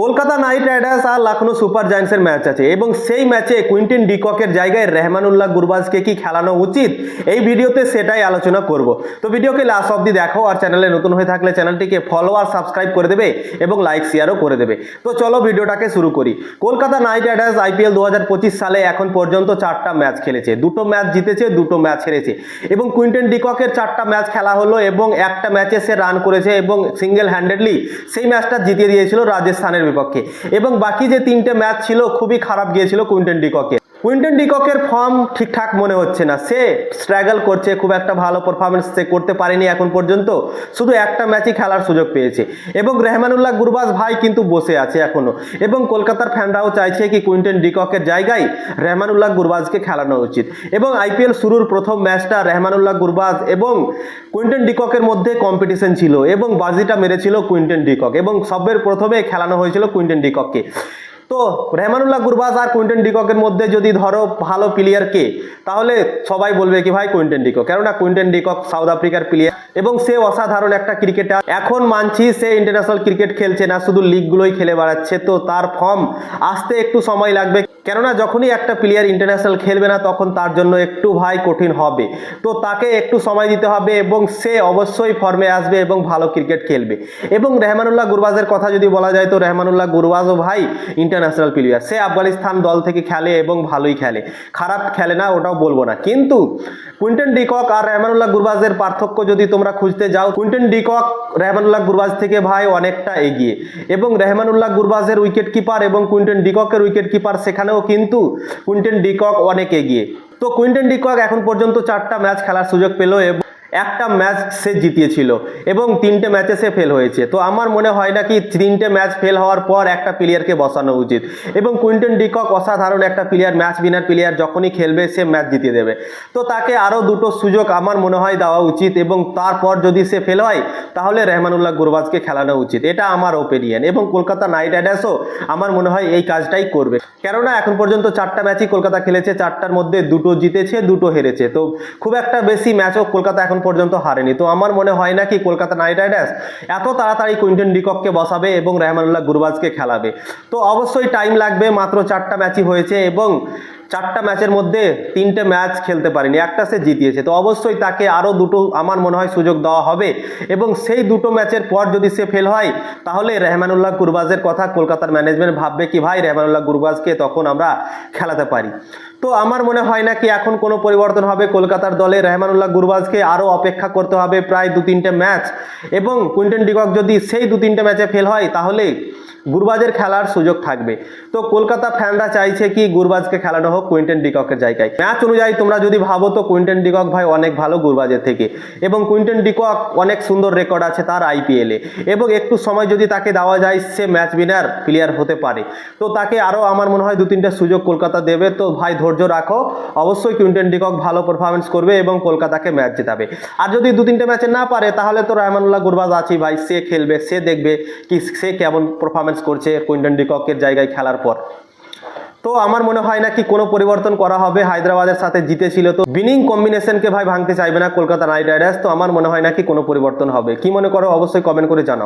Kolkata night Riders আর Lucknow super জায়ান্টসের match আছে এবং সেই ম্যাচে কুইন্টিন ডিককের জায়গায় রেহমানুল্লাহ গুরবাজকে কি খেলানো উচিত? এই ভিডিওতে সেটাই আলোচনা করব। তো ভিডিওকে লাস্ট অবধি দেখো আর চ্যানেলে নতুন হয়ে থাকলে চ্যানেলটিকে ফলো আর সাবস্ক্রাইব করে দেবে এবং লাইক শেয়ারও করে দেবে। তো চলো ভিডিওটাকে শুরু করি। কলকাতা নাইট রাইডার্স আইপিএল দু হাজার পঁচিশ সালে এখন পর্যন্ত চারটা ম্যাচ খেলেছে। দুটো ম্যাচ জিতেছে, দুটো ম্যাচ হেরেছে এবং কুইন্টন ডিককের চারটা ম্যাচ খেলা হলো এবং একটা ম্যাচে সে রান করেছে এবং সিঙ্গেল হ্যান্ডেডলি সেই ম্যাচটা জিতিয়ে দিয়েছিল রাজস্থানের বিপক্ষে। এবং বাকি যে তিনটে ম্যাচ ছিল খুবই খারাপ গিয়েছিল কুইন্টন ডিককে। কুইন্টন ডিককের ফর্ম ঠিকঠাক মনে হচ্ছে না। সে স্ট্রাগল করছে, খুব একটা ভালো পারফরমেন্স সে করতে পারেনি এখন পর্যন্ত। শুধু একটা ম্যাচই খেলার সুযোগ পেয়েছে। এবং রেহমানুল্লাহ গুরবাজ ভাই কিন্তু বসে আছে এখনও। এবং কলকাতার ফ্যানরাও চাইছে কি কুইন্টন ডিককের জায়গায় রেহমানুল্লাহ গুরবাজকে খেলানো উচিত। এবং আইপিএল শুরুর প্রথম ম্যাচটা রেহমানুল্লাহ গুরবাজ এবং কুইন্টন ডিককের মধ্যে কম্পিটিশন ছিল এবং বাজিটা মেরেছিল কুইন্টন ডিকক। এবং সবের প্রথমে খেলানো হয়েছিল কুইন্টন ডিকককে। তো রেহমানুল্লাহ গুরবাজ আর কুইন্টন ডিককের মধ্যে যদি ধরো ভালো প্লেয়ার কে, তাহলে সবাই বলবে কি ভাই কুইন্টন ডিকক। কেননা কুইন্টন ডিকক সাউথ আফ্রিকার প্লেয়ার এবং সে অসাধারণ একটা ক্রিকেটার। এখন মানছি সে ইন্টারন্যাশনাল ক্রিকেট খেলছে না, শুধু লিগগুলোই খেলে বেড়াচ্ছে। তো তার ফর্ম আসতে একটু সময় লাগবে। কেননা যখনই একটা প্লেয়ার ইন্টারন্যাশনাল খেলবে না, তখন তার জন্য একটু ভাই কঠিন হবে। তো তাকে একটু সময় দিতে হবে এবং সে অবশ্যই ফর্মে আসবে এবং ভালো ক্রিকেট খেলবে। এবং রেহমানুল্লাহ গুরবাজের কথা যদি বলা যায়, তো রেহমানুল্লাহ গুরবাজও ভাই ইন্টারন্যাশনাল প্লেয়ার সে আফগানিস্তান দল থেকে খেলে এবং ভালোই খেলে। খারাপ খেলে না, ওটাও বলব না। কিন্তু কুইন্টন ডিকক আর রেহমানুল্লাহ গুরবাজের পার্থক্য যদি তোমরা খুঁজতে যাও। কুইন্টন ডিকক, রেহমানুল্লাহ গুরবাজ থেকে ভাই অনেকটা এগিয়ে। এবং রেহমানুল্লাহ গুরবাজের উইকেট কিপার এবং কুইন্টন ডিককের উইকেট কিপার সেখানেও কিন্তু কুইন্টন ডিকক অনেক এগিয়ে। তো কুইন্টন ডিকক এখন পর্যন্ত চারটা ম্যাচ খেলার সুযোগ পেল এবং একটা ম্যাচ সে জিতিয়েছিল এবং তিনটে ম্যাচে সে ফেল হয়েছে। তো আমার মনে হয় না কি তিনটে ম্যাচ ফেল হওয়ার পর একটা প্লেয়ারকে বসানো উচিত। এবং কুইন্টন ডিকক অসাধারণ একটা প্লেয়ার ম্যাচ বিনার প্লেয়ার যখনই খেলবে সে ম্যাচ জিতিয়ে দেবে। তো তাকে আরও দুটো সুযোগ আমার মনে হয় দেওয়া উচিত এবং তারপর যদি সে ফেল হয়, তাহলে রেহমানুল্লাহ গুরবাজকে খেলানো উচিত। এটা আমার ওপিনিয়ন এবং কলকাতা নাইট রাইডার্সও আমার মনে হয় এই কাজটাই করবে। কেননা এখন পর্যন্ত চারটা ম্যাচই কলকাতা খেলেছে, চারটার মধ্যে দুটো জিতেছে, দুটো হেরেছে। তো খুব একটা বেশি ম্যাচও কলকাতা এখন পর্যন্ত হারেনি। তো আমার মনে হয় না কি কলকাতা নাইট রাইডার্স এত তাড়াতাড়ি কুইন্টন ডিকককে বসাবে এবং রেহমানুল্লাহ গুরবাজকে খেলাবে। তো অবশ্যই টাইম লাগবে, মাত্র চারটা ম্যাচই হয়েছে এবং চারটা ম্যাচের মধ্যে তিনটে ম্যাচ খেলতে পারেনি, একটা সে জিতিয়েছে। তো অবশ্যই তাকে আরও দুটো আমার মনে হয় সুযোগ দেওয়া হবে এবং সেই দুটো ম্যাচের পর যদি সে ফেল হয়, তাহলে রেহমানুল্লাহ গুরবাজের কথা কলকাতার ম্যানেজমেন্ট ভাববে কি, ভাই, রেহমানুল্লাহ গুরবাজকে তখন আমরা খেলাতে পারি। তো আমার মনে হয় না কি এখন কোনো পরিবর্তন হবে। কলকাতার দলে রেহমানুল্লাহ গুরবাজকে আরও অপেক্ষা করতে হবে প্রায় দু তিনটে ম্যাচ। এবং কুইন্টন ডিকক যদি সেই দু তিনটে ম্যাচে ফেল হয়, তাহলে গুরবাজের খেলার সুযোগ থাকবে। তো কলকাতা ফ্যানরা চাইছে কি গুরবাজকে খেলানো হোক কুইন্টন ডিককের জায়গায়। ম্যাচ অনুযায়ী তোমরা যদি ভাবো, তো কুইন্টন ডিকক ভাই অনেক ভালো গুরবাজের থেকে। এবং কুইন্টন ডিকক অনেক সুন্দর রেকর্ড আছে তার আইপিএলে এবং একটু সময় যদি তাকে দেওয়া যায়, সে ম্যাচ উইনার প্লেয়ার হতে পারে। তো তাকে আরও আমার মনে হয় দু তিনটে সুযোগ কলকাতা দেবে। তো ভাই ধৈর্য রাখো। অবশ্যই কুইন্টন ডিকক ভালো পারফরমেন্স করবে এবং কলকাতাকে ম্যাচ জেতাবে। আর যদি দু তিনটে ম্যাচে না পারে, তাহলে তো রহমানুল্লাহ গুরবাজ আছেই ভাই। সে খেলবে, সে দেখবে কি সে কেমন পারফরমেন্স করছে কুইন্টন ডিককের জায়গায় খেলার পর। তো আমার মনে হয় না কি কোনো পরিবর্তন করা হবে। হায়দ্রাবাদের সাথে জিতেছিল তো বিনিং কম্বিনেশনকে ভাই ভাঙতে চাইবে না কলকাতা নাইট রাইডার্স তো আমার মনে হয় না কি কোনো পরিবর্তন হবে। কি মনে করো? অবশ্যই কমেন্ট করে জানাও।